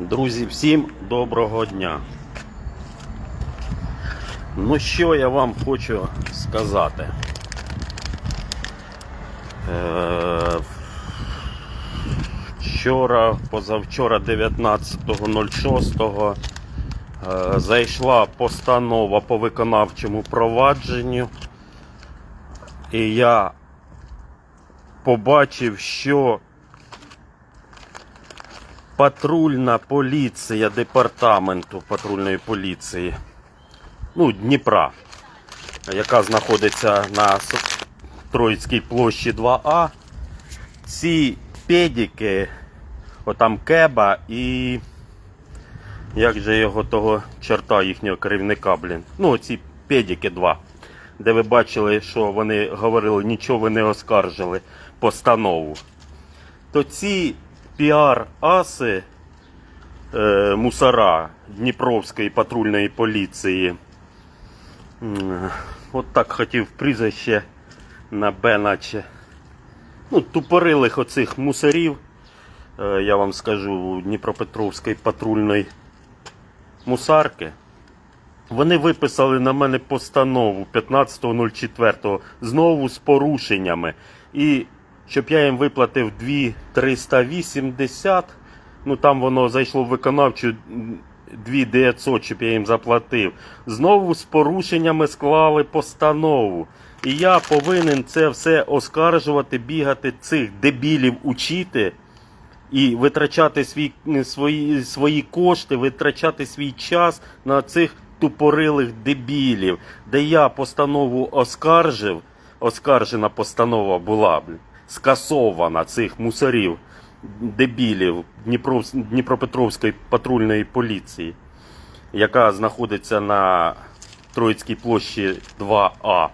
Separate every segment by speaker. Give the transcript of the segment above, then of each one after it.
Speaker 1: Друзі, всім доброго дня. Ну що я вам хочу сказати? Е, Вчора, позавчора, 19.06, е, зайшла постанова по виконавчому провадженню, і я побачив, що патрульна поліція департаменту патрульної поліції ну, Дніпра, яка знаходиться на Троїцькій площі 2А. Ці педики, отам Кеба і. Як же його того чорта їхнього керівника, блін. Ну, ці педики 2. Де ви бачили, що вони говорили, нічого ви не оскаржили постанову то ці піар-аси е, мусора Дніпровської патрульної поліції. От так хотів прізвище на Б, наче. Ну, тупорилих оцих мусорів, е, я вам скажу, Дніпропетровської патрульної мусарки. Вони виписали на мене постанову 15.04 знову з порушеннями. І щоб я їм виплатив 2,380, ну там воно зайшло в виконавчу 2,900, щоб я їм заплатив. Знову з порушеннями склали постанову. І я повинен це все оскаржувати, бігати цих дебілів учити і витрачати свій, свої, свої кошти, витрачати свій час на цих тупорилих дебілів, де я постанову оскаржив, оскаржена постанова була скасована цих мусорів, дебілів Дніпро, Дніпропетровської патрульної поліції, яка знаходиться на Троїцькій площі 2А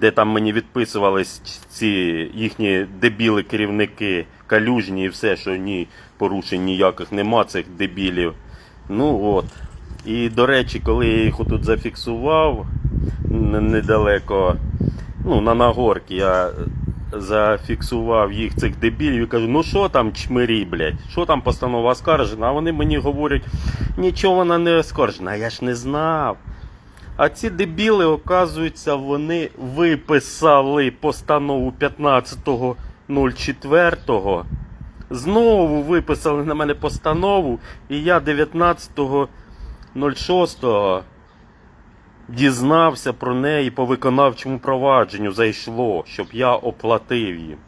Speaker 1: де там мені відписувались ці їхні дебіли керівники, калюжні і все, що ні порушень ніяких нема цих дебілів. Ну от. І до речі, коли я їх тут зафіксував недалеко, ну, на Нагорці, я зафіксував їх цих дебілів і кажу, ну що там чмирі, блядь, що там постанова оскаржена? А вони мені говорять, нічого вона не оскаржена. Я ж не знав. А ці дебіли, оказується, вони виписали постанову 15.04. Знову виписали на мене постанову, і я 19.06 дізнався про неї по виконавчому провадженню зайшло, щоб я оплатив їм.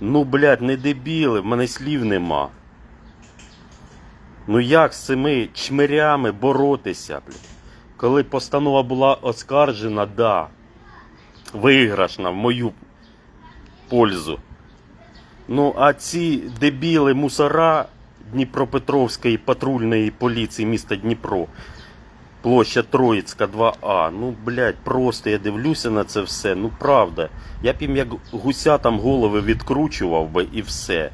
Speaker 1: Ну, блядь, не дебіли, в мене слів нема. Ну як з цими чмирями боротися, блядь? Коли постанова була оскаржена, да, виграшна в мою пользу. Ну, а ці дебіли мусора Дніпропетровської патрульної поліції міста Дніпро, площа Троїцька 2А. Ну, блядь, просто я дивлюся на це все. Ну, правда. Я б їм як гуся там голови відкручував би і все.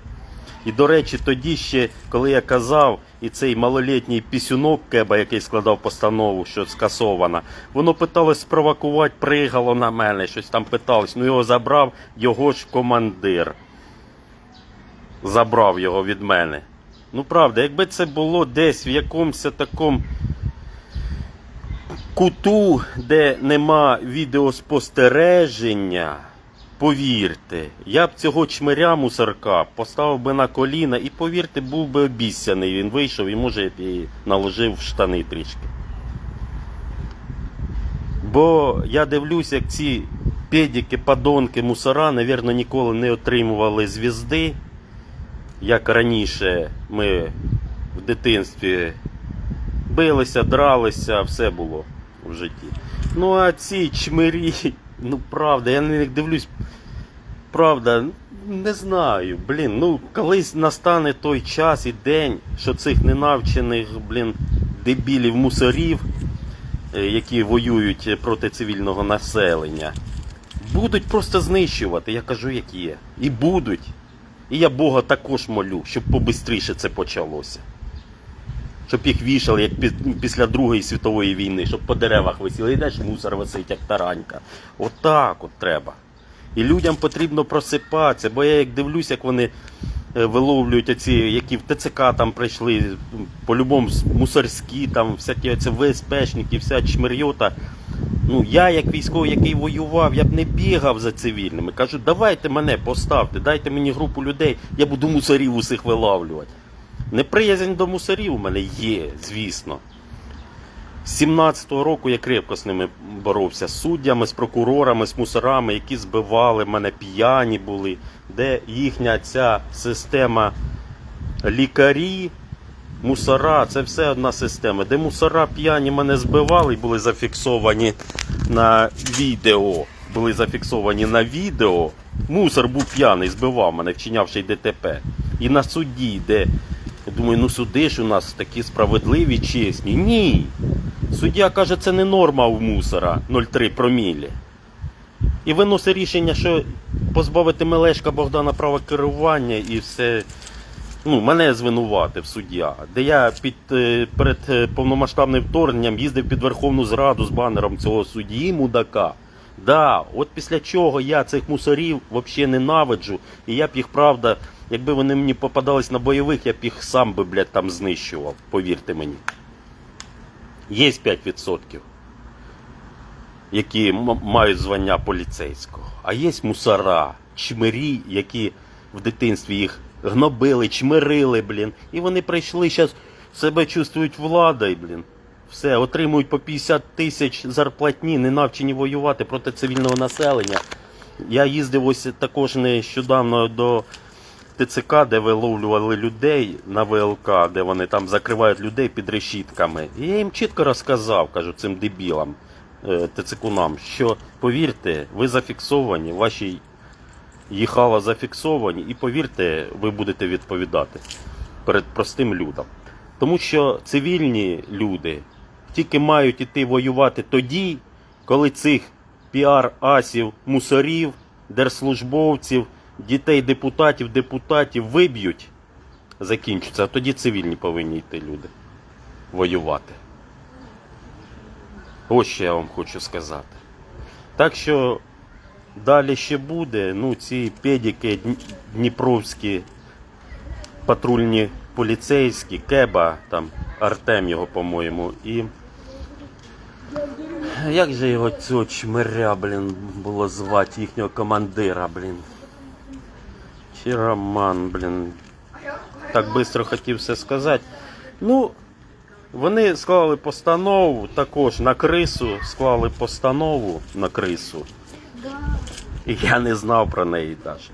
Speaker 1: І до речі, тоді ще, коли я казав, і цей малолітній пісюнок Кеба, який складав постанову, що скасована, воно питалось спровокувати, пригало на мене, щось там питалось. Ну його забрав його ж командир. Забрав його від мене. Ну правда, якби це було десь в якомусь такому куту, де нема відеоспостереження, повірте, я б цього чмиря мусорка поставив би на коліна і повірте, був би обіцяний. Він вийшов і може і наложив в штани трішки. Бо я дивлюсь, як ці педики, падонки, мусора, навірно, ніколи не отримували звізди, як раніше ми в дитинстві билися, дралися, все було в житті. Ну а ці чмирі, ну правда, я на них дивлюсь, правда, не знаю, блін, ну колись настане той час і день, що цих ненавчених, блін, дебілів мусорів, е, які воюють проти цивільного населення, будуть просто знищувати, я кажу, як є. І будуть. І я Бога також молю, щоб побистріше це почалося. Щоб їх вішали, як пі- після Другої світової війни, щоб по деревах висіли. Йдеш, мусор висить, як таранька. Отак от треба. І людям потрібно просипатися, бо я як дивлюсь, як вони е, виловлюють оці, які в ТЦК там прийшли, по-любому мусорські, там всякі оці ВСПшники, вся чмирьота. Ну, я, як військовий, який воював, я б не бігав за цивільними. Кажу, давайте мене поставте, дайте мені групу людей, я буду мусорів усіх вилавлювати. Неприязнь до мусорів у мене є, звісно. З 17-го року я крепко з ними боровся. З суддями, з прокурорами, з мусорами, які збивали мене, п'яні були, де їхня ця система лікарі, мусора, це все одна система. Де мусора п'яні мене збивали і були зафіксовані на відео. Були зафіксовані на відео. Мусор був п'яний, збивав мене, вчинявши ДТП. І на суді, де я думаю, ну суди ж у нас такі справедливі, чесні. Ні. Суддя каже, це не норма у мусора 0,3 промілі. І виносить рішення, що позбавити Мелешка Богдана права керування і все. Ну, мене звинуватив суддя, де я під, е, перед е, повномасштабним вторгненням їздив під Верховну Зраду з банером цього судді мудака. Да, от після чого я цих мусорів взагалі ненавиджу, і я б їх, правда, якби вони мені попадались на бойових, я б їх сам би, блядь, там знищував, повірте мені. Є 5%, які мають звання поліцейського. А є мусора, чмирі, які в дитинстві їх гнобили, чмирили, блін. І вони прийшли, зараз себе чувствують владою, блін. Все, отримують по 50 тисяч зарплатні, не навчені воювати проти цивільного населення. Я їздив ось також нещодавно до ТЦК, де виловлювали людей на ВЛК, де вони там закривають людей під решітками. І я їм чітко розказав, кажу, цим дебілам, е, ТЦКунам, що повірте, ви зафіксовані, ваші їхала зафіксовані, і повірте, ви будете відповідати перед простим людям. Тому що цивільні люди тільки мають іти воювати тоді, коли цих піар-асів, мусорів, держслужбовців, дітей депутатів, депутатів виб'ють, закінчиться, а тоді цивільні повинні йти люди воювати. Ось що я вам хочу сказати. Так що далі ще буде, ну ці педіки дніпровські патрульні поліцейські, Кеба, там Артем його, по-моєму, і. Як же його цього чмиря, блін, було звати їхнього командира, блін. Чи Роман, блін. Так швидко хотів все сказати. Ну, вони склали постанову також на крису, склали постанову на крису. І я не знав про неї навіть.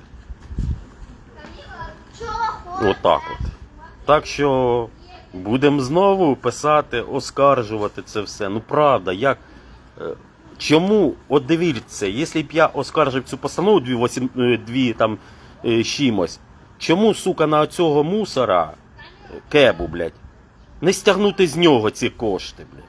Speaker 1: Отак от. Так що будемо знову писати, оскаржувати це все. Ну правда, як. е, Чому, от дивіться, якщо б я оскаржив цю постанову дві, восім, е, дві там е, чимось, чому, сука, на цього мусора, кебу, блядь, не стягнути з нього ці кошти, блядь?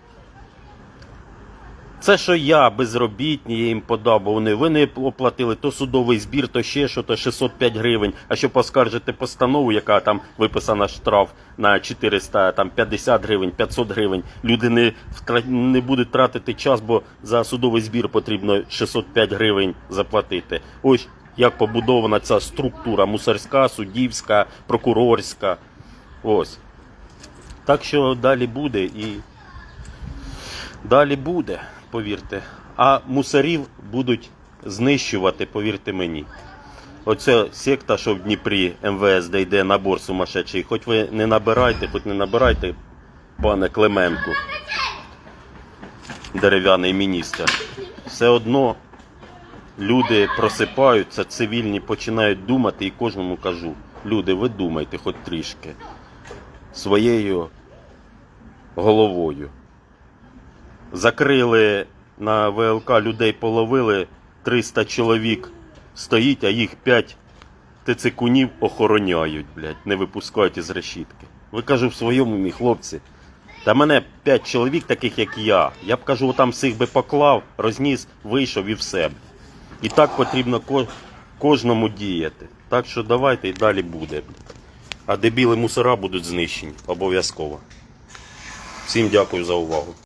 Speaker 1: Це що я безробітні, я їм подав, бо вони ви не оплатили то судовий збір, то ще що, то 605 гривень. А щоб оскаржити постанову, яка там виписана штраф на 450 гривень, 500 гривень, люди не, не будуть тратити час, бо за судовий збір потрібно 605 гривень заплатити. Ось як побудована ця структура мусорська, суддівська, прокурорська. Ось. Так що далі буде і. Далі буде, повірте. А мусорів будуть знищувати, повірте мені. Оця секта, що в Дніпрі МВС, де йде набор сумасшедший, хоч ви не набирайте, хоч не набирайте, пане Клименко, дерев'яний міністр. Все одно люди просипаються, цивільні починають думати і кожному кажу, люди, ви думайте хоч трішки своєю головою закрили на ВЛК людей, половили 300 чоловік стоїть, а їх 5 тицикунів охороняють, блядь, не випускають із решітки. Ви кажу в своєму мій хлопці. Та мене 5 чоловік, таких як я. Я б кажу, там всіх би поклав, розніс, вийшов і все. І так потрібно ко- кожному діяти. Так що давайте і далі буде. А дебіли мусора будуть знищені обов'язково. Всім дякую за увагу.